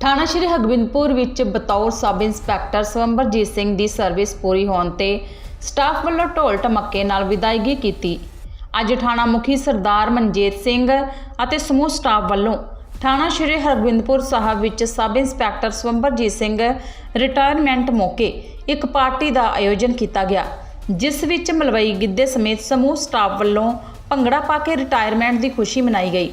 ਥਾਣਾ ਸ਼੍ਰੀ ਹਰਗੋਬਿੰਦਪੁਰ ਵਿੱਚ ਬਤੌਰ ਸਬ ਇੰਸਪੈਕਟਰ ਸਵੰਬਰਜੀਤ ਸਿੰਘ ਦੀ ਸਰਵਿਸ ਪੂਰੀ ਹੋਣ ਤੇ ਸਟਾਫ ਵੱਲੋਂ ਢੋਲ ਟਮੱਕੇ ਨਾਲ ਵਿਦਾਇਗੀ ਕੀਤੀ। ਅੱਜ ਥਾਣਾ ਮੁਖੀ ਸਰਦਾਰ ਮਨਜੀਤ ਸਿੰਘ ਅਤੇ ਸਮੂਹ ਸਟਾਫ ਵੱਲੋਂ ਥਾਣਾ ਸ਼੍ਰੀ ਹਰਗੋਬਿੰਦਪੁਰ ਸਾਹਿਬ ਵਿੱਚ sub inspector Swanbarjit Singh retirement ਮੌਕੇ ਇੱਕ ਪਾਰਟੀ ਦਾ ਆਯੋਜਨ ਕੀਤਾ ਗਿਆ, ਜਿਸ ਵਿੱਚ ਮਲਵਈ ਗਿੱਧੇ ਸਮੇਤ ਸਮੂਹ ਸਟਾਫ ਵੱਲੋਂ ਭੰਗੜਾ ਪਾ ਕੇ ਰਿਟਾਇਰਮੈਂਟ ਦੀ ਖੁਸ਼ੀ ਮਨਾਈ ਗਈ।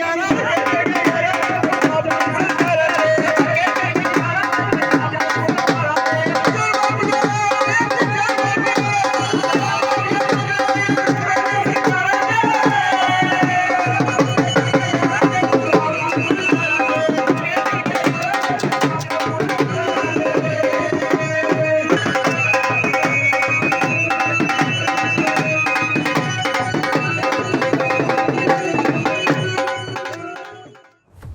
ಯಾರ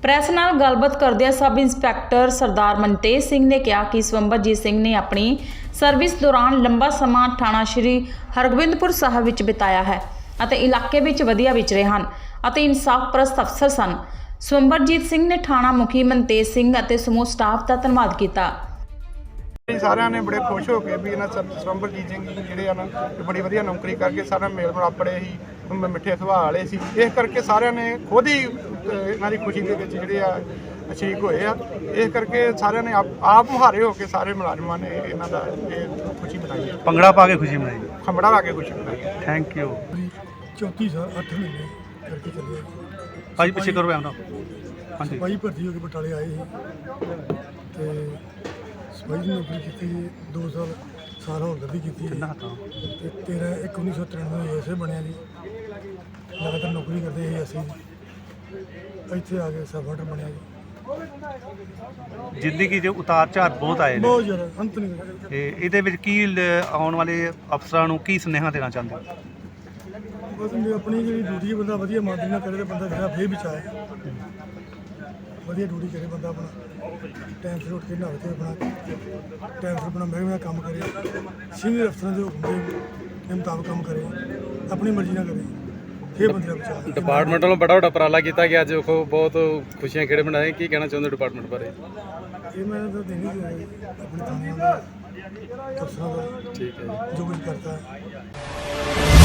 ਪ੍ਰੈਸ ਨਾਲ ਗੱਲਬਾਤ ਕਰਦਿਆਂ ਸਬ ਇੰਸਪੈਕਟਰ ਸਰਦਾਰ ਮਨਤੇਜ ਸਿੰਘ ਨੇ ਕਿਹਾ ਕਿ ਸਵੰਬਰਜੀਤ ਸਿੰਘ ਨੇ ਆਪਣੀ ਸਰਵਿਸ ਦੌਰਾਨ ਲੰਬਾ ਸਮਾਂ ਥਾਣਾ ਸ਼੍ਰੀ ਹਰਗੋਬਿੰਦਪੁਰ ਸਾਹਿਬ ਵਿੱਚ ਬਿਤਾਇਆ ਹੈ ਅਤੇ ਇਲਾਕੇ ਵਿੱਚ ਵਧੀਆ ਵਿਚਰੇ ਹਨ ਅਤੇ ਇਨਸਾਫ ਪ੍ਰਸਤ ਅਫਸਰ ਸਨ। ਸਵੰਬਰਜੀਤ ਸਿੰਘ ਨੇ ਥਾਣਾ ਮੁਖੀ ਮਨਤੇਜ ਸਿੰਘ ਅਤੇ ਸਮੂਹ ਸਟਾਫ ਦਾ ਧੰਨਵਾਦ ਕੀਤਾ। ਅਸੀਂ ਸਾਰਿਆਂ ਨੇ ਬੜੇ ਖੁਸ਼ ਹੋ ਕੇ ਵੀ ਇਹਨਾਂ ਸਰ ਸਿੰਘ ਜਿਹੜੇ ਆ ਬੜੀ ਵਧੀਆ ਨੌਕਰੀ ਕਰਕੇ ਸਾਰਾ ਮੇਲ ਮਿਲਾਪ ਬੜੇ ਹੀ ਮਿੱਠੇ ਸੁਭਾਅ ਵਾਲੇ ਸੀ। ਇਸ ਕਰਕੇ ਸਾਰਿਆਂ ਨੇ ਖੁਦ ਹੀ ਇਹਨਾਂ ਦੀ ਖੁਸ਼ੀ ਦੇ ਵਿੱਚ ਜਿਹੜੇ ਆ ਸ਼ਰੀਕ ਹੋਏ ਆ। ਇਸ ਕਰਕੇ ਸਾਰਿਆਂ ਨੇ ਆਪ ਆਪ ਮੁਹਾਰੇ ਹੋ ਕੇ ਸਾਰੇ ਮੁਲਾਜ਼ਮਾਂ ਨੇ ਇਹਨਾਂ ਦਾ ਇਹ ਖੁਸ਼ੀ ਮਨਾਈ ਹੈ ਭੰਗੜਾ ਪਾ ਕੇ ਖੁਸ਼ੀ ਮਨਾਈ। ਖੰਬੜਾ ਲਾ ਕੇ ਖੁਸ਼ੀ ਮਨਾਈ ਥੈਂਕ ਯੂ ਚੌਥੀ ਸਾਲ 8 ਮਹੀਨੇ ਕਰਕੇ ਚੱਲੇ ਭਾਜੀ ਪਿੱਛੇ ਕਰੋ ਐਮਨਾ ਹਾਂਜੀ। ਸਪਾਈ ਭਰਤੀ ਹੋ ਕੇ ਬਟਾਲੇ ਆਏ ਸੀ। ਤੇ ਸਪਾਈ ਨੌਕਰੀ ਕੀਤੀ 2 ਸਾਲ। ਸਾਲ ਗੱਡੀ ਕੀਤੀ ਹੱਥਾਂ ਤੇ 13 ਇੱਕ 1993 ਐਸੇ ਬਣਿਆ ਜੀ। ਲਗਾਤਾਰ ਨੌਕਰੀ ਕਰਦੇ ਸੀ ਅਸੀਂ। ਇੱਥੇ ਆ ਕੇ ਸਬ ਬਣਿਆ ਜੀ। ਜ਼ਿੰਦਗੀ ਦੇ ਉਤਾਰ ਚੜ੍ਹਾਅ ਬਹੁਤ ਆਏ ਨੇ। ਬਹੁਤ ਜ਼ਿਆਦਾ ਅੰਤ ਨਹੀਂ। ਤੇ ਇਹਦੇ ਵਿੱਚ ਕੀ ਲ- ਆਉਣ ਵਾਲੇ ਅਫਸਰਾਂ ਨੂੰ ਕੀ ਸੁਨੇਹਾ ਦੇਣਾ ਚਾਹੁੰਦੇ ਹੋ? ਬਸ ਮੇਰੀ ਆਪਣੀ ਜਿਹੜੀ ਡਿਊਟੀ ਹੈ ਬੰਦਾ ਵਧੀਆ ਇਮਾਨਦਾਰੀ ਨਾਲ ਕਰੇ ਤੇ ਬੰਦਾ ਜਿਹੜਾ ਫੇਰ ਬਚਾਏ ਵਧੀਆ ਡਿਊਟੀ ਕਰੇ ਬੰਦਾ ਆਪਣਾ। ਟਾਈਮ ਸਿਰ ਉੱਠ ਕੇ ਨਹਾਵੇ ਤੇ ਆਪਣਾ। ਟਾਈਮ ਸਿਰ ਆਪਣਾ ਮਹਿਕਮੇ ਦਾ ਕੰਮ ਕਰੇ ਸੀਨੀਅਰ ਅਫਸਰਾਂ ਦੇ ਹੁਕਮ ਦੇ ਮੁਤਾਬਕ ਕੰਮ ਕਰੇ ਆਪਣੀ ਮਰਜ਼ੀ ਨਾਲ ਕਰੇ ਫੇਰ ਬੰਦੇ ਦਾ ਬਚਾਏ ਡਿਪਾਰਟਮੈਂਟ ਵੱਲੋਂ ਬੜਾ ਵੱਡਾ ਉਪਰਾਲਾ ਕੀਤਾ ਗਿਆ ਅੱਜ ਦੇਖੋ ਬਹੁਤ ਖੁਸ਼ੀਆਂ ਖੇੜੇ ਮਨਾਏ ਕੀ ਕਹਿਣਾ ਚਾਹੁੰਦੇ ਡਿਪਾਰਟਮੈਂਟ ਬਾਰੇ? ਇਹ ਮੈਂ ਤਾਂ ਦੇਣੀ ਆਪਣੇ ਥਾਣਿਆਂ ਦਾ ਅਫਸਰਾਂ ਦਾ ਠੀਕ ਹੈ ਜੀ। ਜੋ ਕੁਝ ਕਰਤਾ ਹੈ।